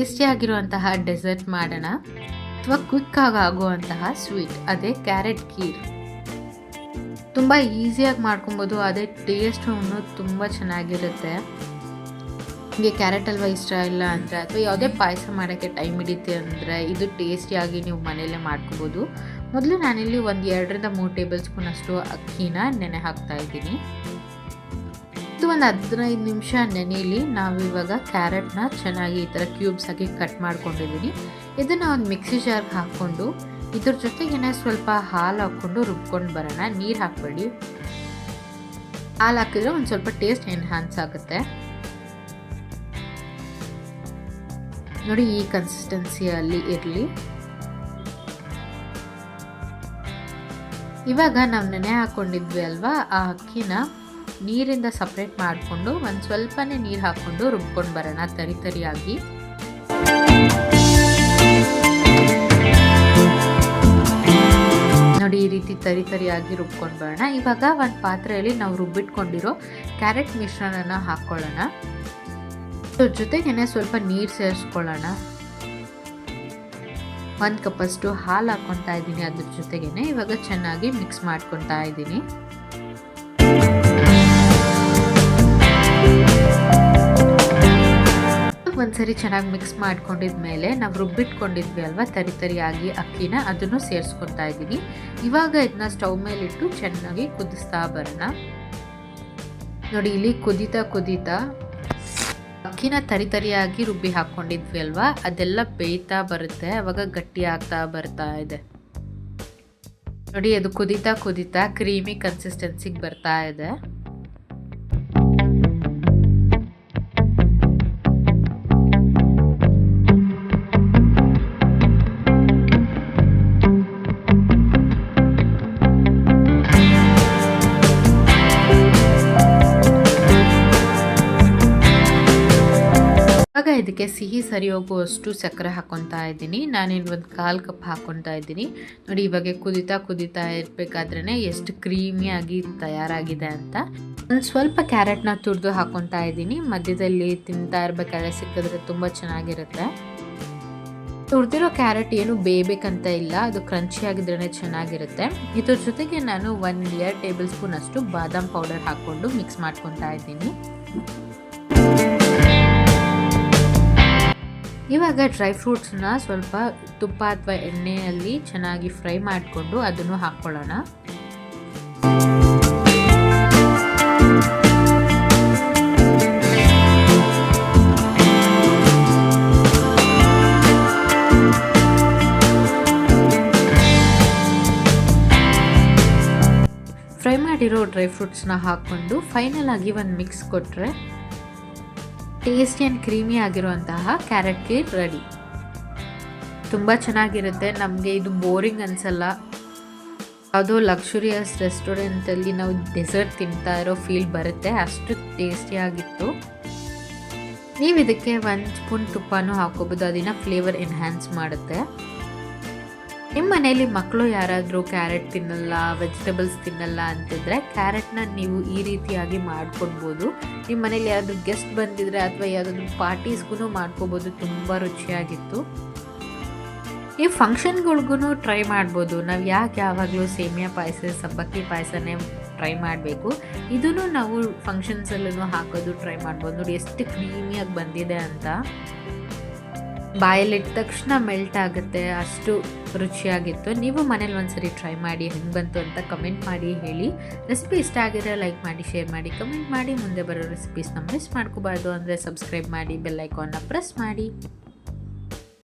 ಟೇಸ್ಟಿಯಾಗಿರುವಂತಹ dessert ಮಾಡೋಣ. ಅಥವಾ ಕ್ವಿಕ್ಕಾಗಿ ಆಗುವಂತಹ ಸ್ವೀಟ್ ಅದೇ ಕ್ಯಾರೆಟ್ ಕೀರ್ ತುಂಬ ಈಸಿಯಾಗಿ ಮಾಡ್ಕೊಬೋದು, ಅದೇ ಟೇಸ್ಟ್ ತುಂಬ ಚೆನ್ನಾಗಿರುತ್ತೆ. ನಿಮಗೆ ಕ್ಯಾರೆಟ್ ಅಲ್ವ ಇಷ್ಟ ಇಲ್ಲ ಅಂದರೆ, ಅಥವಾ ಯಾವುದೇ ಪಾಯಸ ಮಾಡೋಕ್ಕೆ ಟೈಮ್ ಹಿಡಿಯುತ್ತೆ ಅಂದರೆ, ಇದು ಟೇಸ್ಟಿಯಾಗಿ ನೀವು ಮನೆಯಲ್ಲೇ ಮಾಡ್ಕೊಬೋದು. ಮೊದಲು ನಾನಿಲ್ಲಿ ಒಂದು ಎರಡರಿಂದ ಮೂರು ಟೇಬಲ್ ಸ್ಪೂನ್ ಅಷ್ಟು ಅಕ್ಕಿನ ನೆನೆ ಹಾಕ್ತಾ ಇದ್ದೀನಿ. ಇದು ಒಂದು ಹದಿನೈದು ನಿಮಿಷ ನೆನೆಯಲ್ಲಿ ನಾವು ಇವಾಗ ಕ್ಯಾರೆಟ್ನ ಚೆನ್ನಾಗಿ ಈ ಥರ ಕ್ಯೂಬ್ಸ್ ಆಗಿ ಕಟ್ ಮಾಡ್ಕೊಂಡಿದ್ದೀನಿ ಇದನ್ನು ಒಂದು ಮಿಕ್ಸಿ ಜಾರ್ಗೆ ಹಾಕ್ಕೊಂಡು, ಇದ್ರ ಜೊತೆಗೇನೆ ಸ್ವಲ್ಪ ಹಾಲು ಹಾಕ್ಕೊಂಡು ರುಬ್ಕೊಂಡು ಬರೋಣ. ನೀರು ಹಾಕಬೇಡಿ. ಹಾಲು ಹಾಕಿದ್ರೆ ಒಂದು ಸ್ವಲ್ಪ ಟೇಸ್ಟ್ ಎನ್ಹಾನ್ಸ್ ಆಗುತ್ತೆ. ನೋಡಿ, ಈ ಕನ್ಸಿಸ್ಟೆನ್ಸಿಯಲ್ಲಿ ಇರಲಿ. ಇವಾಗ ನಾವು ನೆನೆ ಹಾಕ್ಕೊಂಡಿದ್ವಿ ಅಲ್ವಾ? ಆ ಅಕ್ಕಿನ ನೀರಿಂದ ಸಪ್ರೇಟ್ ಮಾಡಿಕೊಂಡು ಒಂದು ಸ್ವಲ್ಪನೇ ನೀರು ಹಾಕ್ಕೊಂಡು ರುಬ್ಕೊಂಡು ಬರೋಣ ತರಿ ತರಿಯಾಗಿ. ನೋಡಿ ಈ ರೀತಿ ತರಿ ತರಿಯಾಗಿ ರುಬ್ಕೊಂಡು ಬರೋಣ. ಇವಾಗ ಒಂದು ಪಾತ್ರೆಯಲ್ಲಿ ನಾವು ರುಬ್ಬಿಟ್ಕೊಂಡಿರೋ ಕ್ಯಾರೆಟ್ ಮಿಶ್ರಣನ ಹಾಕ್ಕೊಳ್ಳೋಣ ಅದ್ರ ಜೊತೆಗೇನೆ ಸ್ವಲ್ಪ ನೀರು ಸೇರಿಸ್ಕೊಳ್ಳೋಣ. ಒಂದು ಕಪ್ಪಷ್ಟು ಹಾಲು ಹಾಕ್ಕೊತಾ ಇದ್ದೀನಿ ಅದ್ರ ಜೊತೆಗೇನೆ. ಇವಾಗ ಚೆನ್ನಾಗಿ ಮಿಕ್ಸ್ ಮಾಡ್ಕೊತಾ ಇದ್ದೀನಿ. ಒಂದ್ಸರಿ ಚೆನ್ನಾಗಿ ಮಿಕ್ಸ್ ಮಾಡ್ಕೊಂಡಿದ್ಮೇಲೆ ನಾವು ರುಬ್ಬಿಟ್ಕೊಂಡಿದ್ವಿ ಅಲ್ವಾ, ತರಿ ತರಿಯಾಗಿ ಅಕ್ಕಿನ ಅದನ್ನು ಸೇರಿಸ್ಕೊತಾ ಇದ್ದೀನಿ ಇವಾಗ ಇದನ್ನ ಸ್ಟವ್ ಮೇಲಿಟ್ಟು ಚೆನ್ನಾಗಿ ಕುದಿಸ್ತಾ ಬರೋಣ. ನೋಡಿ, ಇಲ್ಲಿ ಕುದೀತಾ ಕುದೀತಾ ಅಕ್ಕಿನ ತರಿ ತರಿಯಾಗಿ ರುಬ್ಬಿ ಹಾಕ್ಕೊಂಡಿದ್ವಿ ಅಲ್ವಾ, ಅದೆಲ್ಲ ಬೇಯ್ತಾ ಬರುತ್ತೆ, ಅವಾಗ ಗಟ್ಟಿ ಆಗ್ತಾ ಬರ್ತಾ ಇದೆ. ನೋಡಿ, ಅದು ಕುದೀತಾ ಕುದೀತಾ, ಕ್ರೀಮಿ ಕನ್ಸಿಸ್ಟೆನ್ಸಿಗೆ ಬರ್ತಾ ಇದೆ. ಇದಕ್ಕೆ ಸಿಹಿ ಸರಿ ಹೋಗುವಷ್ಟು ಸಕ್ಕರೆ ಹಾಕೊತಾ ಇದ್ದೀನಿ. ನಾನೇನು ಒಂದು ಕಾಲು ಕಪ್ ಹಾಕೊತಾ ಇದ್ದೀನಿ. ನೋಡಿ, ಇವಾಗ ಕುದಿತಾ ಕುದಿತಾ ಇರಬೇಕಾದ್ರೆ ಎಷ್ಟು ಕ್ರೀಮಿಯಾಗಿ ತಯಾರಾಗಿದೆ ಅಂತ. ಒಂದು ಸ್ವಲ್ಪ ಕ್ಯಾರೆಟ್ನ ತುರಿದು ಹಾಕೊತಾ ಇದ್ದೀನಿ. ಮಧ್ಯದಲ್ಲಿ ತಿಂತಾ ಇರಬೇಕಾದ್ರೆ ಸಿಕ್ಕಿದ್ರೆ ತುಂಬ ಚೆನ್ನಾಗಿರುತ್ತೆ. ತುರಿದಿರೋ ಕ್ಯಾರೆಟ್ ಏನು ಬೇಯಬೇಕಂತ ಇಲ್ಲ. ಅದು ಕ್ರಂಚಿ ಆಗಿದ್ರೇ ಚೆನ್ನಾಗಿರುತ್ತೆ. ಇದ್ರ ಜೊತೆಗೆ ನಾನು ಒನ್ ಎರಡು ಟೇಬಲ್ ಸ್ಪೂನ್ ಅಷ್ಟು ಬಾದಾಮ್ ಪೌಡರ್ ಹಾಕ್ಕೊಂಡು ಮಿಕ್ಸ್ ಮಾಡ್ಕೊತಾ ಇದ್ದೀನಿ. ಇವಾಗ ಡ್ರೈ ಫ್ರೂಟ್ಸ್ನ ಸ್ವಲ್ಪ ತುಪ್ಪ ಅಥವಾ ಎಣ್ಣೆಯಲ್ಲಿ ಚೆನ್ನಾಗಿ ಫ್ರೈ ಮಾಡಿಕೊಂಡು ಅದನ್ನು ಹಾಕ್ಕೊಳ್ಳೋಣ. ಫ್ರೈ ಮಾಡಿರೋ ಡ್ರೈ ಫ್ರೂಟ್ಸ್ನ ಹಾಕ್ಕೊಂಡು ಫೈನಲ್ ಆಗಿ ಒಂದು ಮಿಕ್ಸ್ ಕೊಟ್ಟರೆ ಟೇಸ್ಟಿ ಆ್ಯಂಡ್ ಕ್ರೀಮಿ ಆಗಿರುವಂತಹ ಕ್ಯಾರೆಟ್ ಕೇಕ್ ರೆಡಿ ತುಂಬ ಚೆನ್ನಾಗಿರುತ್ತೆ. ನಮಗೆ ಇದು ಬೋರಿಂಗ್ ಅನಿಸಲ್ಲ. ಯಾವುದೋ ಲಕ್ಷುರಿಯಸ್ ರೆಸ್ಟೋರೆಂಟಲ್ಲಿ ನಾವು ಡೆಸರ್ಟ್ ತಿಂತಾ ಇರೋ ಫೀಲ್ ಬರುತ್ತೆ. ಅಷ್ಟು ಟೇಸ್ಟಿಯಾಗಿತ್ತು ನೀವು ಇದಕ್ಕೆ ಒಂದು ಸ್ಪೂನ್ ತುಪ್ಪನೂ ಹಾಕೋಬೋದು ಅದನ್ನು ಫ್ಲೇವರ್ ಎನ್ಹ್ಯಾನ್ಸ್ ಮಾಡುತ್ತೆ. ನಿಮ್ಮ ಮನೆಯಲ್ಲಿ ಮಕ್ಕಳು ಯಾರಾದರೂ ಕ್ಯಾರೆಟ್ ತಿನ್ನಲ್ಲ, ವೆಜಿಟೇಬಲ್ಸ್ ತಿನ್ನಲ್ಲ ಅಂತಿದ್ರೆ ಕ್ಯಾರೆಟ್ನ ನೀವು ಈ ರೀತಿಯಾಗಿ ಮಾಡ್ಕೊಡ್ಬೋದು ನಿಮ್ಮ ಮನೇಲಿ ಯಾರಾದರೂ ಗೆಸ್ಟ್ ಬಂದಿದ್ರೆ ಅಥವಾ ಯಾವುದಾದ್ರೂ ಪಾರ್ಟೀಸ್ಗೂ ಮಾಡ್ಕೋಬೋದು ತುಂಬ ರುಚಿಯಾಗಿತ್ತು. ಈ ಫಂಕ್ಷನ್ಗಳ್ಗೂ ಟ್ರೈ ಮಾಡ್ಬೋದು. ನಾವು ಯಾಕೆ ಯಾವಾಗಲೂ ಸೇಮಿಯಾ ಪಾಯಸ, ಸಬ್ಬಕ್ಕಿ ಪಾಯಸನೇ ಟ್ರೈ ಮಾಡಬೇಕು. ಇದನ್ನು ನಾವು ಫಂಕ್ಷನ್ಸಲ್ಲೂ ಹಾಕೋದು ಟ್ರೈ ಮಾಡ್ಬೋದು. ನೋಡಿ, ಎಷ್ಟು ಕ್ರೀಮಿಯಾಗಿ ಬಂದಿದೆ ಅಂತ. ಬಾಯಲ್ಲಿಟ್ಟ ತಕ್ಷಣ ಮೆಲ್ಟ್ ಆಗುತ್ತೆ, ಅಷ್ಟು ರುಚಿಯಾಗಿತ್ತು. ನೀವು ಮನೇಲಿ ಒಂದ್ಸರಿ ಟ್ರೈ ಮಾಡಿ, ಹೆಂಗೆ ಬಂತು ಅಂತ ಕಮೆಂಟ್ ಮಾಡಿ, ಹೇಳಿ. ರೆಸಿಪಿ ಇಷ್ಟ ಆಗಿದ್ರೆ ಲೈಕ್ ಮಾಡಿ ಶೇರ್ ಮಾಡಿ ಕಮೆಂಟ್ ಮಾಡಿ. ಮುಂದೆ ಬರೋ ರೆಸಿಪೀಸ್ನ ಮಿಸ್ ಮಾಡ್ಕೋಬಾರ್ದು ಅಂದರೆ ಸಬ್ಸ್ಕ್ರೈಬ್ ಮಾಡಿ ಬೆಲ್ ಐಕಾನ್ನ ಪ್ರೆಸ್ ಮಾಡಿ.